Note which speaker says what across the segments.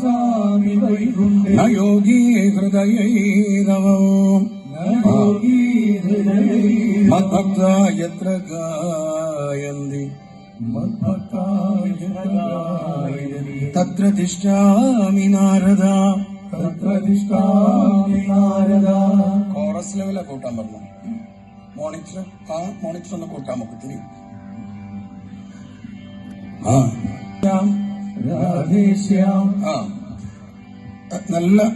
Speaker 1: സ്വാമി വൈകുണ്ഠേ न
Speaker 2: योगी हृदयैरवम्
Speaker 1: യോഗീ ഹൃദയേ
Speaker 2: मद्भक्ता यत्र गायन्ति
Speaker 1: മദ്ഭക്തായ
Speaker 2: तत्र तिष्ठामि नारद
Speaker 1: തത്പ്രതിഷ്ഠാമി നാരദ
Speaker 2: കോറസ് ലെവലാ കൂട്ടാൻ പറഞ്ഞു മോണിറ്റർ ആ മോണിറ്റർ ഒന്ന് കൂട്ടാൻ നമുക്ക് തിരി ആ
Speaker 1: രാധേശ്യാം.
Speaker 2: ആ. നല്ല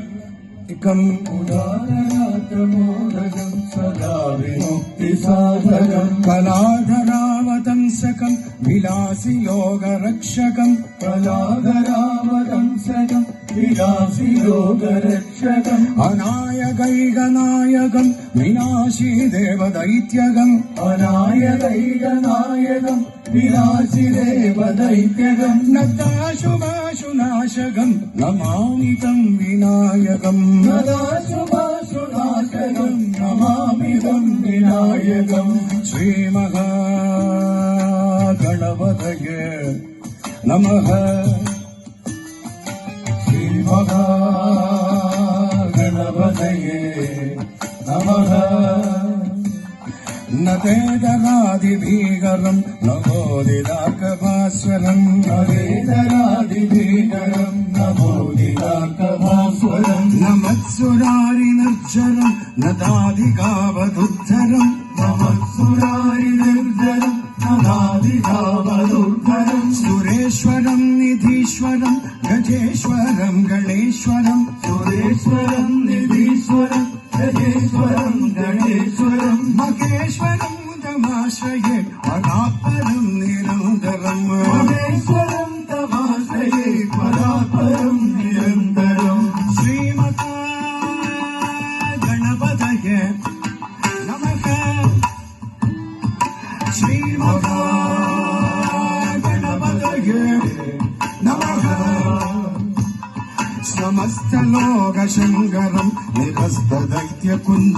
Speaker 2: ഇക്കം.
Speaker 1: ഉദാരനാത്രമോദകം സദാ വിമുക്തി സാധകം
Speaker 2: കലാധരാവതംസകം വിലാസി ലോകരക്ഷകം
Speaker 1: കലാധരാമദംസകം വിലാസി ലോകരക്ഷകം
Speaker 2: അനായകൈകനായകം വിനാശി ദേവദൈത്യകം.
Speaker 1: അനായകൈകനായകം विराजिरेवदैत्यगं
Speaker 2: नदाशुभाशु नाशकं नमामि तं विनायकं
Speaker 1: नदाशुभाशु नाशकं नमामि तं विनायकं
Speaker 2: श्रीमहागणपतये नमः
Speaker 1: श्रीमहागणपतये नमः
Speaker 2: നവേദനാതിഭീകരം നവോദിതാക്കഭാസ്വരം
Speaker 1: നവേദനാതിഭീകരം നവോദിതാക്കഭാസ്വരം
Speaker 2: നമത്സുരാരി നിർജരം നദാധികാവധുദ്ധരം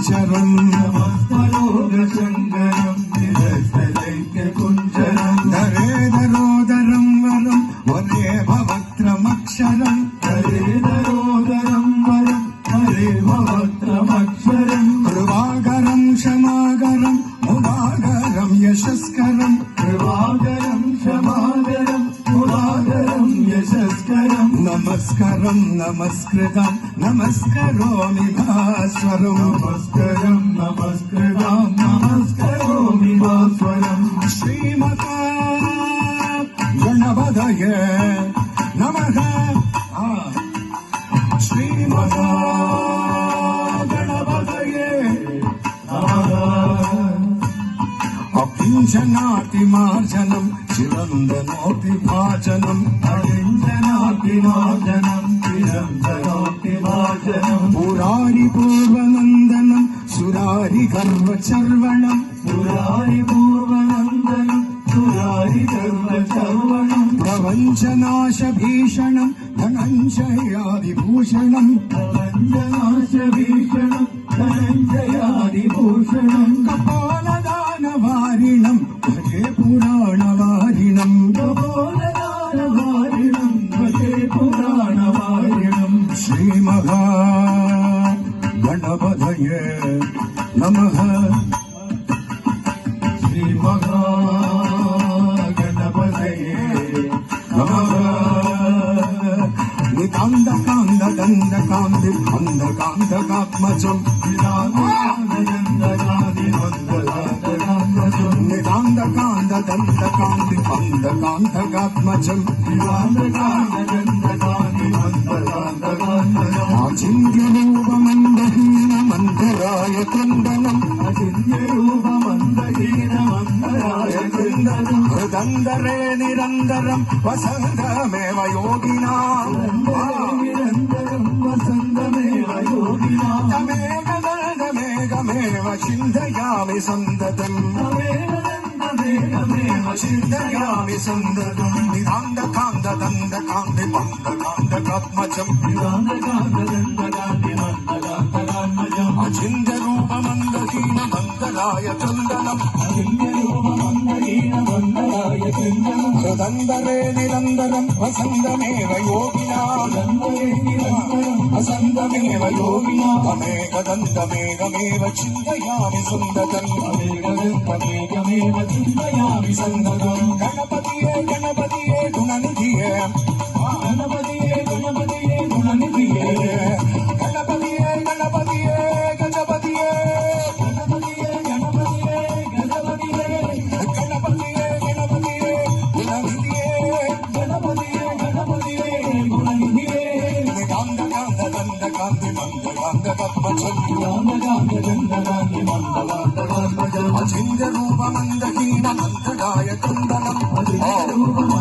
Speaker 2: കുഞ്ചരംഗരം
Speaker 1: കുഞ്ചരം
Speaker 2: ധരേതരോദരം വരം ഒരേ ഭവത്രമക്ഷരം
Speaker 1: ധരേതരോദരം വരം ഹരേ ഭവത്രമക്ഷരം
Speaker 2: കൃപാകരം ക്ഷമാകരം മുദാകരം യശസ്കരം
Speaker 1: കൃപാകരം ക്ഷമാകരം മുദാകരം യശസ്കരം
Speaker 2: നമസ്കരം നമസ്കൃത
Speaker 1: namaskaram namaskaram namaskaram vimaswaram
Speaker 2: shrimata ganabadaya namaha shrimata ஜனாதி மார்ஜனம் சிவந்த நோதி பாஜனம்
Speaker 1: அஞ்சனாதி மார்ஜனம்
Speaker 2: വാരിണം പക്ഷേ പുരാണ വാരിണം
Speaker 1: വാരിണം പക്ഷേ പുരാണ വാരിണം
Speaker 2: ശ്രീ മഹാ ഗണപതയേ നമ
Speaker 1: ശ്രീ മഹാ ഗണപതയേ നമ
Speaker 2: కాంద కాంద దంద కాంది అంద కాంద కాత్మజం ദന്തകാന്തകാന്തകാത്മജം ആചിന്യൂപമന്ദഹീന മന്ദരായ കുന്ദനം
Speaker 1: അചിന്യൂപമന്ദഹീന മന്ദരായ കുന്ദനം
Speaker 2: ഹൃദന്തരേ നിരന്തരം വസന്തമേവ യോഗിനാ
Speaker 1: നിരന്തരം വസന്തമേവ യോഗിനാ
Speaker 2: തമേകമേകമേവ ചിന്തയാമി സന്തതം
Speaker 1: ప్రేమ ప్రేమ చింతయామి సందకం
Speaker 2: నిదాంద కాంద దంద కాంది పంద కాంద కాత్మజం
Speaker 1: నిదాంద కాంద దంద కాంది మంద కాంద కాత్మజం
Speaker 2: అచింద రూపమందహీన మందరాయ చందనం
Speaker 1: అచింద రూపమందహీన
Speaker 2: சுதந்திரே நிரந்தரம் வசந்தமேவ யோகினா
Speaker 1: வசந்தமேவ யோகினா
Speaker 2: தமேகதந்தமேகமேவ சிந்தயாமி சுந்தரம்
Speaker 1: தமேகதந்தமேகமேவ சிந்தயாமி சுந்தரம்.
Speaker 2: கணபதியே கணபதியே குணநிதியே. 哦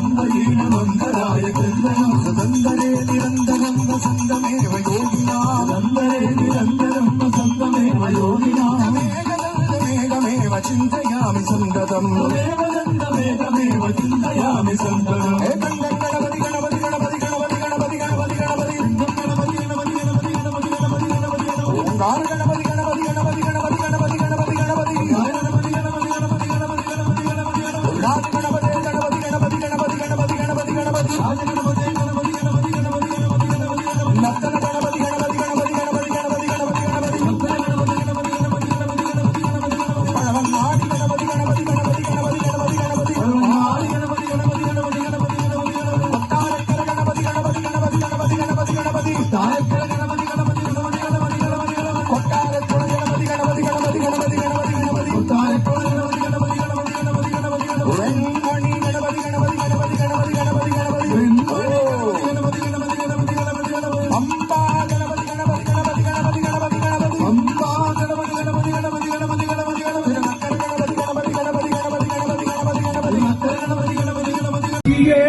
Speaker 2: ഗണപതിയേ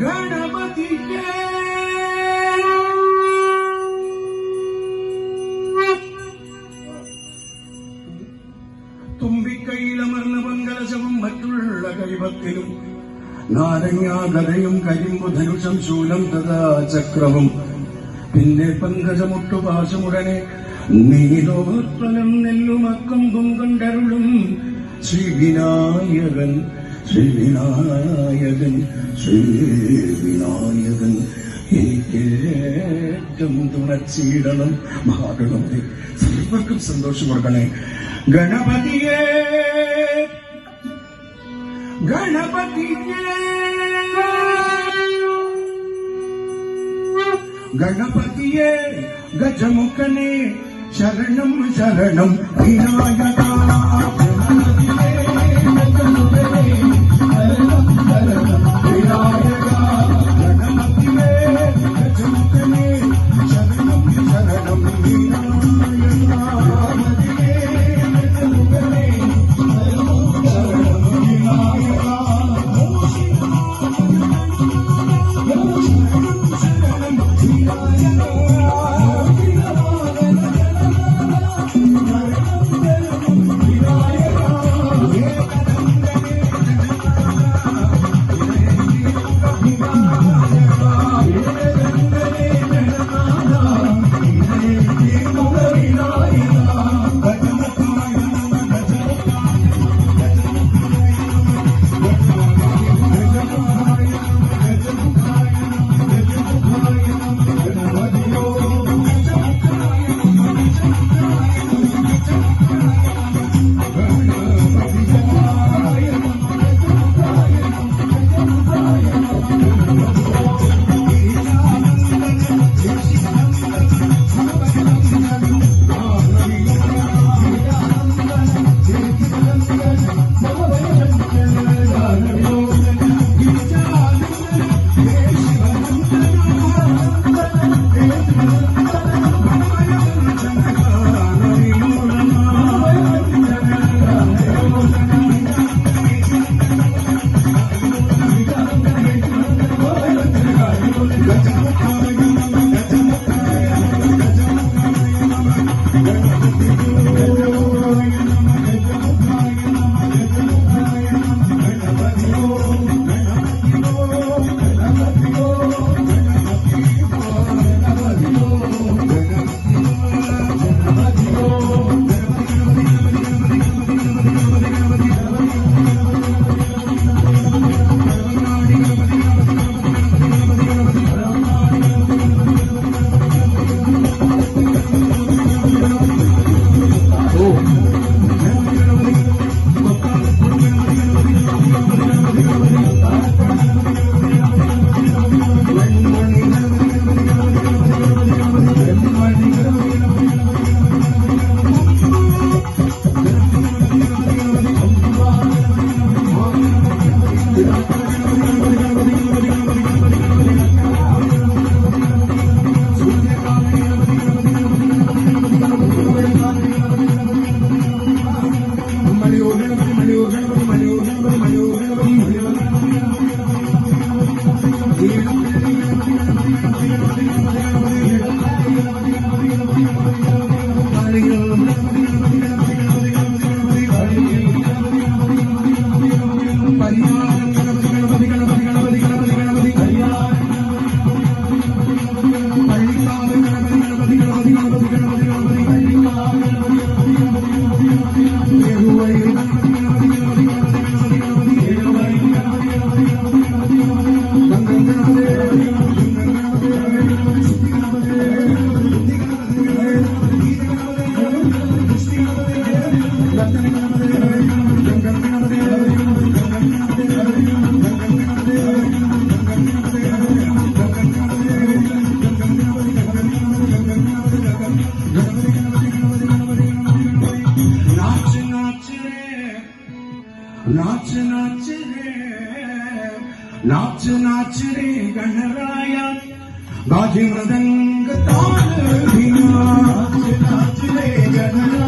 Speaker 2: ഗണപതിയേ തുമ്പിക്കൈയിലമർന്ന മംഗലശവും മറ്റുള്ള കൈവത്തിലും നാരങ്ങാകലയും കരിമ്പു ധനുഷം ശൂലം തഥാ ചക്രവും. പിന്നെ പങ്കജമുട്ടു പാശമുടനെ നീലോത്തനം നെല്ലുമക്കും കൊണ്ടരുളും ശ്രീ വിനായകൻ ശ്രീ വിനായകൻ ശ്രീ വിനായകൻ എനിക്ക് ഏറ്റവും തുണച്ചിടണം മഹാഗണപതി സർവർക്കും സന്തോഷം കൊടുക്കണേ ഗണപതിയെ ഗണപതിയെ. ഗണപതിയെ ഗജമുഖനെ ശരണം ശരണം വിനായക.
Speaker 1: Lord.
Speaker 2: नाच नाच रे नाच नाच गणराया गाजी मृदंग ताल नाच
Speaker 1: नाच रे गणराया